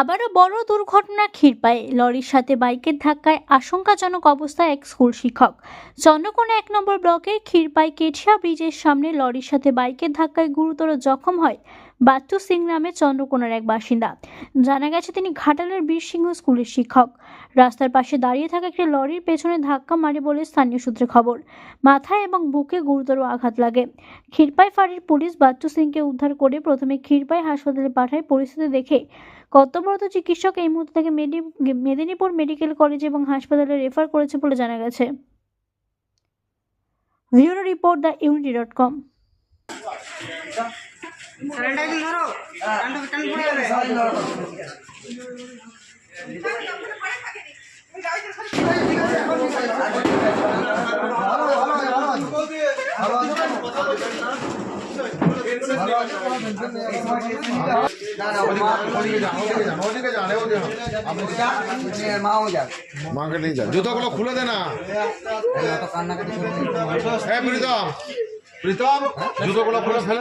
আবারও বড় দুর্ঘটনা ক্ষীরপায়ে লরির সাথে বাইকের ধাক্কায় আশঙ্কাজনক অবস্থায় এক স্কুল শিক্ষক। চন্দ্রকোনা এক নম্বর ব্লকের ক্ষীরপাই কেঠিয়া ব্রিজের সামনে লরির সাথে বাইকের ধাক্কায় গুরুতর জখম হয় বাচ্চু সিং নামে চন্দ্রকোনার এক বাসিন্দা। জানা গেছে, তিনি ঘাটালের বীর সিংহ স্কুলের শিক্ষক। রাস্তার পাশে দাঁড়িয়ে থাকা একটি লরির পেছনে ধাক্কা মারে বলে স্থানীয় সূত্রে খবর। মাথায় এবং বুকে গুরুতর আঘাত লাগে। ক্ষীরপাই ফাঁড়ির পুলিশ বাচ্চু সিংকে উদ্ধার করে প্রথমে ক্ষীরপাই হাসপাতালে পাঠায়। পরিস্থিতি দেখে কর্তব্যরত চিকিৎসক এই মুহূর্তে তাকে মেডি- মেদিনীপুর মেডিকেল কলেজ এবং হাসপাতালে রেফার করেছে বলে জানা গেছে। Bureau report the Unity dot com. টান মাকে নিয়ে যান। জুতোগুলো খুলে দে না। হ্যাঁ প্রীতম। প্রীতম? জুতোগুলো খুলে ফেলে।